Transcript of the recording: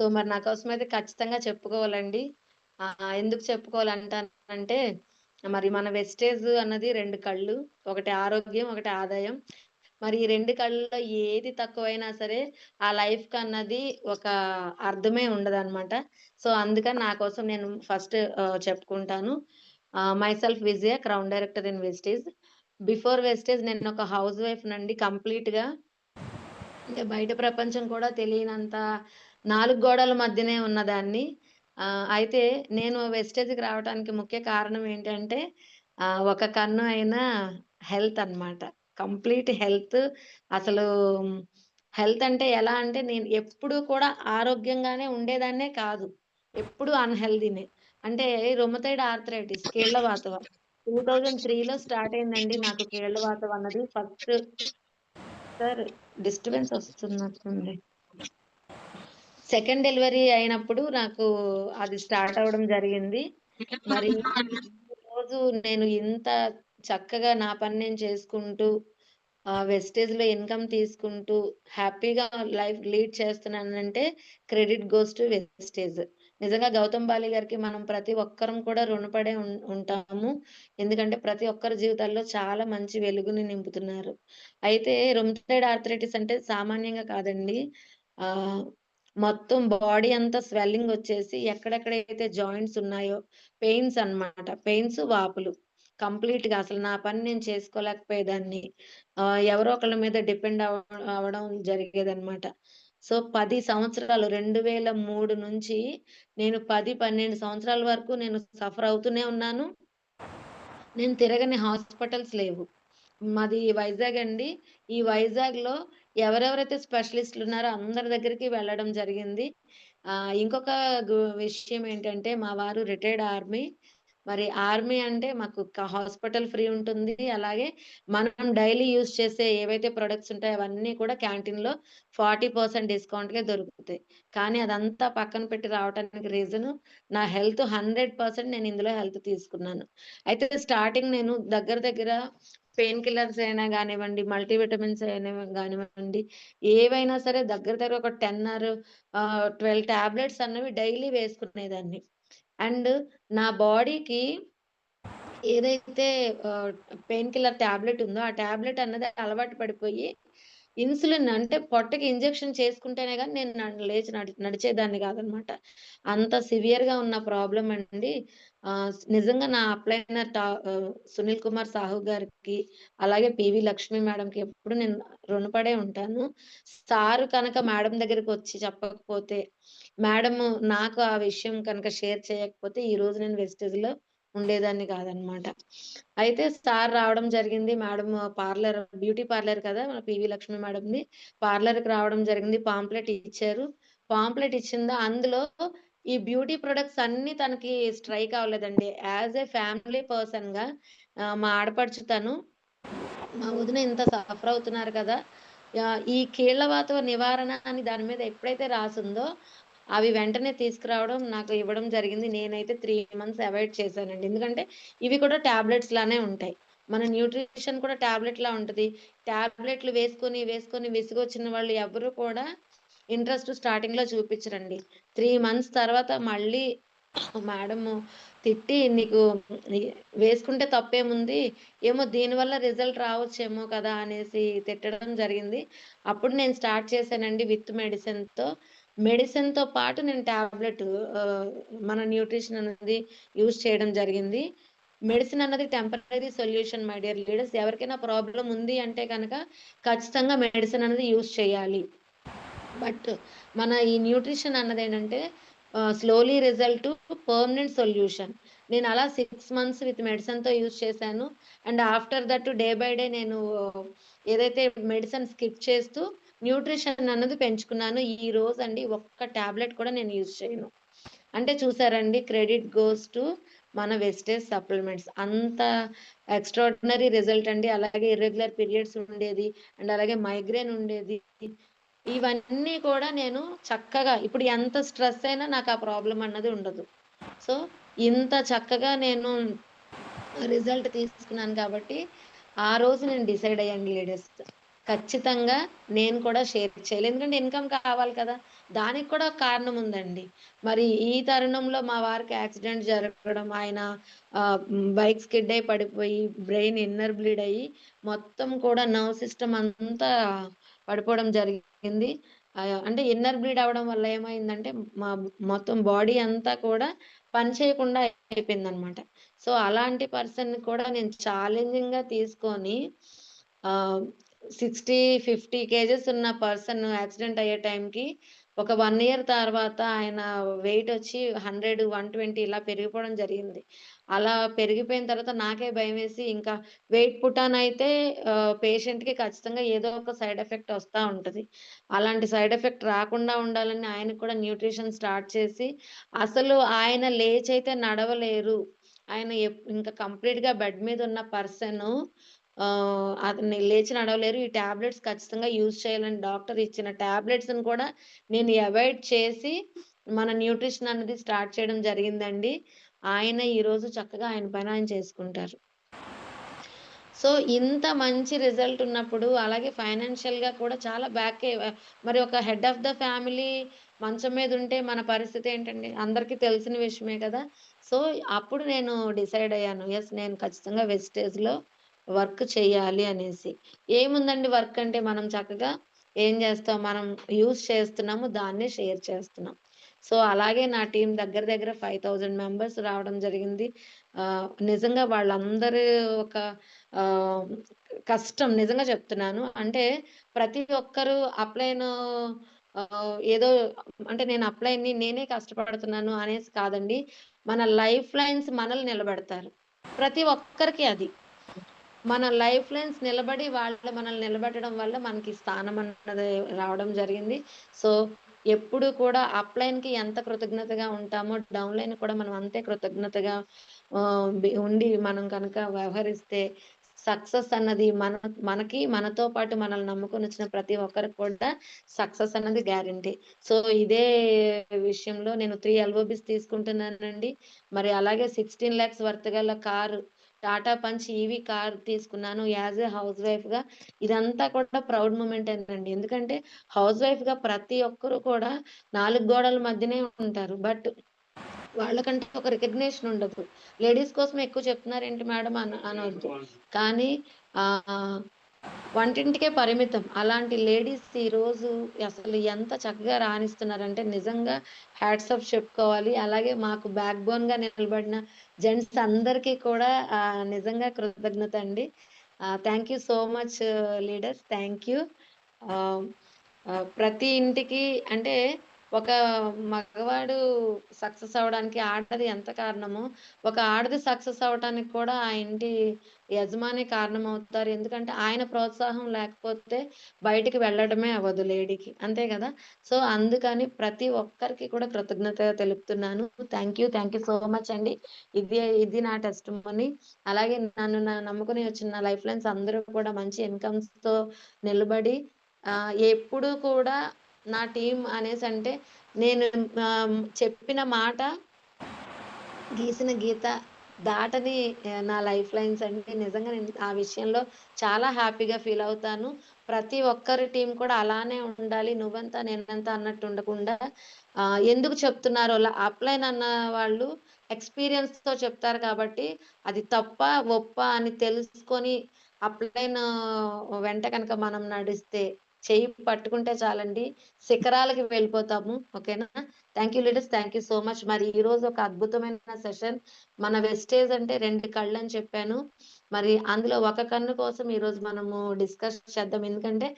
So మరి నా కోసం అయితే ఖచ్చితంగా చెప్పుకోవాలండి. ఎందుకు చెప్పుకోవాలంటానంటే మరి మన వెస్టేజ్ అన్నది రెండు కళ్ళు. ఒకటి ఆరోగ్యం, ఒకటి ఆదాయం. మరి ఈ రెండు కళ్ళలో ఏది తక్కువైనా సరే ఆ లైఫ్‌కన్నది ఒక అర్థమే ఉండదనమాట. సో అందుకని నా కోసం నేను ఫస్ట్ చెప్పుకుంటాను. My self Vijaya crown director in Vestige before Vestige నేను ఒక హౌస్ వైఫ్ వైఫ్‌నండి కంప్లీట్‌గా. అంటే బయట ప్రపంచం కూడా తెలియనంత నాలుగు గోడల మధ్యనే ఉన్నదాన్ని. అయితే నేను వెస్టేజ్‌కి రావటానికి ముఖ్య కారణం ఏంటంటే ఒక కన్ను అయిన హెల్త్ అన్నమాట. కంప్లీట్ హెల్త్ అసలు హెల్త్ అంటే ఎలా అంటే నేను ఎప్పుడూ కూడా ఆరోగ్యంగానే ఉండేదాన్నే కాదు. ఎప్పుడూ అన్హెల్దీనే అంటే రొమతైడ్ ఆర్థరైటిస్ కీళ్ళవాతం. 2003లో స్టార్ట్ అయిందండి నాకు కీళ్ళవాతం అన్నది ఫస్ట్. సార్ డిస్టర్బెన్స్ వస్తున్నట్టుంది. సెకండ్ డెలివరీ అయినప్పుడు నాకు అది స్టార్ట్ అవ్వడం జరిగింది. మరి రోజు నేను ఇంత చక్కగా నా పని నేను చేసుకుంటూ వెస్టేజ్లో ఇన్‌కమ్ తీసుకుంటూ హ్యాపీగా లైఫ్ లీడ్ చేస్తున్నానంటే క్రెడిట్ గోస్ టు వెస్టేజ్. నిజంగా గౌతమ్ బాలి గారికి మనం ప్రతి ఒక్కరం కూడా రుణపడే ఉంటాము. ఎందుకంటే ప్రతి ఒక్కరి జీవితాల్లో చాలా మంచి వెలుగుని నింపుతున్నారు. అయితే రొమటైడ్ ఆర్థరైటిస్ అంటే సామాన్యంగా కాదండి. మొత్తం బాడీ అంతా స్వెల్లింగ్ వచ్చేసి ఎక్కడెక్కడైతే జాయింట్స్ ఉన్నాయో పెయిన్స్ అన్నమాట. పెయిన్స్, వాపులు. కంప్లీట్‌గా అసలు నా పని నేను చేసుకోలేకపోయేదాన్ని. ఎవరో ఒకళ్ళ మీద డిపెండ్ అవ్వ అవ్వడం జరిగేదన్నమాట. సో పది సంవత్సరాలు 2003 నుంచి నేను 10, 12 సంవత్సరాల వరకు నేను సఫర్ అవుతూనే ఉన్నాను. నేను తిరగని హాస్పిటల్స్ లేవు. మాది వైజాగ్ అండి. ఈ వైజాగ్‌లో ఎవరెవరైతే స్పెషలిస్ట్‌లు ఉన్నారో అందరి దగ్గరికి వెళ్ళడం జరిగింది. ఇంకొక విషయం ఏంటంటే మా వారు రిటైర్డ్ ఆర్మీ. మరి ఆర్మీ అంటే మాకు హాస్పిటల్ ఫ్రీ ఉంటుంది. అలాగే మనం డైలీ యూజ్ చేసే ఏవైతే ప్రొడక్ట్స్ ఉంటాయో అవన్నీ కూడా క్యాంటీన్‌లో 40% డిస్కౌంట్‌కే దొరుకుతాయి. కానీ అదంతా పక్కన పెట్టి రావటానికి రీజను నా హెల్త్ 100% నేను ఇందులో హెల్త్ తీసుకున్నాను. అయితే స్టార్టింగ్ నేను దగ్గర దగ్గర పెయిన్ కిల్లర్స్ అయినా కానివ్వండి మల్టీ విటమిన్స్ అయినా కానివ్వండి ఏవైనా సరే దగ్గర దగ్గర ఒక 10 ఆర్ ట్వెల్వ్ టాబ్లెట్స్ అన్నవి డైలీ వేసుకునేదాన్ని. అండ్ నా బాడీకి ఏదైతే పెయిన్ కిల్లర్ టాబ్లెట్ ఉందో ఆ టాబ్లెట్ అన్నది అలవాటు పడిపోయి ఇన్సులిన్ అంటే పొట్టకి ఇంజెక్షన్ చేసుకుంటేనే కానీ నేను లేచి నడి నడిచేదాన్ని కాదనమాట అంత సివియర్గా ఉన్న ప్రాబ్లం అండి. నిజంగా నా అప్లైన టా సునీల్ కుమార్ సాహు గారికి, అలాగే పివి లక్ష్మి మేడంకి ఎప్పుడు నేను రుణపడే ఉంటాను. సారు కనుక మేడం దగ్గరికొచ్చి చెప్పకపోతే, మేడము నాకు ఆ విషయం కనుక షేర్ చేయకపోతే ఈరోజు నేను వెస్టేజ్లో ఉండేదాన్ని కాదనమాట అయితే సార్ రావడం జరిగింది. మేడం పార్లర్ బ్యూటీ పార్లర్ కదా! మన పివి లక్ష్మి మేడంది. పార్లర్‌కి రావడం జరిగింది. పాంప్లెట్ ఇచ్చారు. పాంప్లెట్ ఇచ్చిందా అందులో ఈ బ్యూటీ ప్రొడక్ట్స్ అన్ని తనకి స్ట్రైక్ అవ్వలేదండి. యాస్ ఎ ఫ్యామిలీ పర్సన్గా మా ఆడపడుచు తను. మా వదిన ఇంత సఫర్ అవుతున్నారు కదా! ఈ ఈ కీళ్ళవాతం నివారణ అని దాని మీద ఎప్పుడైతే రాసుందో అవి వెంటనే తీసుకురావడం నాకు ఇవ్వడం జరిగింది. నేనైతే త్రీ మంత్స్ అవాయిడ్ చేశానండి. ఎందుకంటే ఇవి కూడా టాబ్లెట్స్ లానే ఉంటాయి. మన న్యూట్రిషన్ కూడా టాబ్లెట్‌లా ఉంటది. టాబ్లెట్‌లు వేసుకొని, వేసుకొని విసుగొచ్చిన వాళ్ళు ఎవ్వరు కూడా ఇంట్రెస్ట్ స్టార్టింగ్‌లో చూపించరండి. త్రీ మంత్స్ తర్వాత మళ్ళీ మేడం తిట్టి "నీకు వేసుకుంటే తప్పేముంది? ఏమో దీనివల్ల రిజల్ట్ రావచ్చేమో కదా!" అనేసి తిట్టడం జరిగింది. అప్పుడు నేను స్టార్ట్ చేశానండి విత్ మెడిసిన్‌తో. మెడిసిన్‌తో పాటు నేను టాబ్లెట్ మన న్యూట్రిషన్ అనేది యూజ్ చేయడం జరిగింది. మెడిసిన్ అన్నది temporary solution my dear leaders. ఎవరికైనా ప్రాబ్లం ఉంది అంటే కనుక ఖచ్చితంగా మెడిసిన్ అనేది యూజ్ చేయాలి. బట్ మన ఈ న్యూట్రిషన్ అన్నది ఏంటంటే slowly result to permanent solution. నేను అలా సిక్స్ మంత్స్ విత్ మెడిసిన్‌తో యూజ్ చేశాను. And after that day by day నేను ఏదైతే మెడిసిన్ స్కిప్ చేస్తూ న్యూట్రిషన్ అన్నది పెంచుకున్నాను. ఈ రోజు అండి ఒక్క టాబ్లెట్ కూడా నేను యూజ్ చేయను. అంటే చూసారండి క్రెడిట్ గోస్ టు మన వెస్టేజ్ సప్లిమెంట్స్. అంత ఎక్స్ట్రాడినరీ రిజల్ట్ అండి. అలాగే ఇర్రెగ్యులర్ పీరియడ్స్ ఉండేది. అండ్ అలాగే మైగ్రేన్ ఉండేది. ఇవన్నీ కూడా నేను చక్కగా ఇప్పుడు ఎంత స్ట్రెస్ అయినా నాకు ఆ ప్రాబ్లం అన్నది ఉండదు. సో, ఇంత చక్కగా నేను రిజల్ట్ తీసుకున్నాను కాబట్టి ఆ రోజు నేను డిసైడ్ అయ్యాను లేడీస్ ఖచ్చితంగా నేను కూడా షేర్ చేయాలి. ఎందుకంటే ఇన్‌కమ్ కావాలి కదా! దానికి కూడా కారణం ఉందండి. మరి ఈ తరుణంలో మా వారికి యాక్సిడెంట్ జరగడం, ఆయన బైక్ స్కిడ్ అయి పడిపోయి, బ్రెయిన్ ఇన్నర్ బ్లీడ్ అయ్యి, మొత్తం కూడా నర్వ్ సిస్టమ్ అంతా పడిపోవడం జరిగింది. అంటే ఇన్నర్ బ్లీడ్ అవ్వడం వల్ల ఏమైందంటే, మా మొత్తం బాడీ అంతా కూడా పని చేయకుండా అయిపోయిందనమాట. సో, అలాంటి పర్సన్ కూడా నేను ఛాలెంజింగ్‌గా తీసుకొని సిక్స్టీ ఫిఫ్టీ కేజెస్ ఉన్న పర్సన్ యాక్సిడెంట్ అయ్యే టైంకి ఒక వన్ ఇయర్ తర్వాత ఆయన వెయిట్ వచ్చి 100, 120 ఇలా పెరిగిపోవడం జరిగింది. అలా పెరిగిపోయిన తర్వాత నాకే భయమేసి ఇంకా వెయిట్ పుటాన్ అయితే పేషెంట్‌కి ఖచ్చితంగా ఏదో ఒక సైడ్ ఎఫెక్ట్ వస్తూ ఉంటుంది అలాంటి సైడ్ ఎఫెక్ట్ రాకుండా ఉండాలని ఆయనకు కూడా న్యూట్రిషన్ స్టార్ట్ చేసి, అసలు ఆయన లేచైతే నడవలేరు. ఆయన ఇంకా కంప్లీట్‌గా బెడ్ మీద ఉన్న పర్సన్ లేచి నడవలేరు. ఈ టాబ్లెట్స్ ఖచ్చితంగా యూజ్ చేయాలని డాక్టర్ ఇచ్చిన టాబ్లెట్స్‌ని కూడా నేను అవాయిడ్ చేసి, మన న్యూట్రిషన్ అనేది స్టార్ట్ చేయడం జరిగిందండి. ఆయన ఈరోజు చక్కగా ఆయన పని ఆయన చేసుకుంటారు. సో, ఇంత మంచి రిజల్ట్ ఉన్నప్పుడు, అలాగే ఫైనాన్షియల్‌గా కూడా చాలా బ్యాకే మరి ఒక హెడ్ ఆఫ్ ద ఫ్యామిలీ మంచం మీద ఉంటే మన పరిస్థితి ఏంటండి? అందరికీ తెలిసిన విషయమే కదా! సో, అప్పుడు నేను డిసైడ్ అయ్యాను. ఎస్ నేను ఖచ్చితంగా వెస్టేజ్‌లో వర్క్ చేయాలి అనేసి. ఏముందండి వర్క్ అంటే మనం చక్కగా ఏం చేస్తాం? మనం యూజ్ చేస్తున్నాము. దాన్నే షేర్ చేస్తున్నాం. సో, అలాగే నా టీం దగ్గర దగ్గర 5000 మెంబర్స్ రావడం జరిగింది. నిజంగా వాళ్ళందరూ ఒక కష్టం నిజంగా చెప్తున్నాను. అంటే ప్రతి ఒక్కరు అప్లైన్ ఏదో అంటే నేను అప్లైని నేనే కష్టపడుతున్నాను అనేసి కాదండి. మన లైఫ్ లైన్స్ మనల్ని నిలబెడతారు. ప్రతి ఒక్కరికి అది. మన లైఫ్ లైన్స్ నిలబడి వాళ్ళు మనల్ని నిలబెట్టడం వల్ల మనకి స్థానం అన్నది రావడం జరిగింది. సో, ఎప్పుడు కూడా అప్‌లైన్‌కి ఎంత కృతజ్ఞతగా ఉంటామో, డౌన్‌లైన్‌కి కూడా మనం అంతే కృతజ్ఞతగా ఉండి మనం కనుక వ్యవహరిస్తే సక్సెస్ అన్నది మన మనకి మనతో పాటు మనల్ని నమ్ముకొని వచ్చిన ప్రతి ఒక్కరికి కూడా సక్సెస్ అన్నది గ్యారంటీ. సో, ఇదే విషయంలో నేను త్రీ ఎల్ఓబిస్ తీసుకుంటున్నానండి. మరి అలాగే 16,00,000 వర్త్ గల car Tata punch EV car తీసుకున్నాను. యాజ్ ఎ హౌస్ వైఫ్గా ఇదంతా కూడా ప్రౌడ్ మూమెంట్ అండి ఎందుకంటే హౌస్ వైఫ్గా ప్రతి ఒక్కరు కూడా నాలుగు గోడల మధ్యనే ఉంటారు. బట్ వాళ్ళకంటే ఒక రికగ్నిషన్ ఉండదు. లేడీస్ కోసమే ఎక్కువ చెప్తున్నారేంటి మేడం అన అనవద్దు కానీ ఆ వంటింటికే పరిమితం. అలాంటి లేడీస్ ఈరోజు అసలు ఎంత చక్కగా రాణిస్తున్నారంటే నిజంగా హ్యాట్స్ ఆఫ్ చెప్పుకోవాలి. అలాగే మాకు బ్యాక్ బోన్‌గా నిలబడిన జెంట్స్ అందరికీ కూడా నిజంగా కృతజ్ఞత అండి. Thank you so much leaders. Thank you. ప్రతి ఇంటికి అంటే ఒక మగవాడు సక్సెస్ అవ్వడానికి ఆడది ఎంత కారణమో, ఒక ఆడది సక్సెస్ అవ్వటానికి కూడా ఆ ఇంటి యజమాని కారణం అవుతారు ఎందుకంటే ఆయన ప్రోత్సాహం లేకపోతే బయటికి వెళ్ళడమే అవ్వదు లేడీకి. అంతే కదా సో, అందుకని ప్రతి ఒక్కరికి కూడా కృతజ్ఞత తెలుపుతున్నాను. Thank you. Thank you so much అండి. ఇది ఇది నా టెస్ట్ టెస్టిమనీ. అలాగే నన్ను నా నమ్ముకుని వచ్చిన నా లైఫ్ లైన్స్ అందరూ కూడా మంచి ఇన్‌కమ్స్‌తో నిలబడి ఎప్పుడు ఎప్పుడూ కూడా నా టీం అనేసి అంటే నేను చెప్పిన మాట గీసిన గీత దాటని నా లైఫ్ లైన్స్ అంటే నిజంగా నేను ఆ విషయంలో చాలా హ్యాపీగా ఫీల్ అవుతాను. ప్రతి ఒక్కరి టీం కూడా అలానే ఉండాలి. నువ్వెంత నేనెంత అన్నట్టు ఉండకుండా ఎందుకు చెప్తున్నారో అప్లైన్ అన్న వాళ్ళు ఎక్స్‌పీరియన్స్‌తో చెప్తారు కాబట్టి అది తప్ప ఒప్ప అని తెలుసుకొని అప్లైన్ వెంట కనుక మనం నడిస్తే, చెయ్యి పట్టుకుంటే చాలండి శిఖరాలకి వెళ్ళిపోతాము. ఓకేనా? Thank you leaders. Thank you so much. మరి ఈ రోజు ఒక అద్భుతమైన సెషన్. మన వెస్టేజ్ అంటే రెండు కళ్ళు అని చెప్పాను. మరి అందులో ఒక కన్ను కోసం ఈరోజు మనము డిస్కస్ చేద్దాం. ఎందుకంటే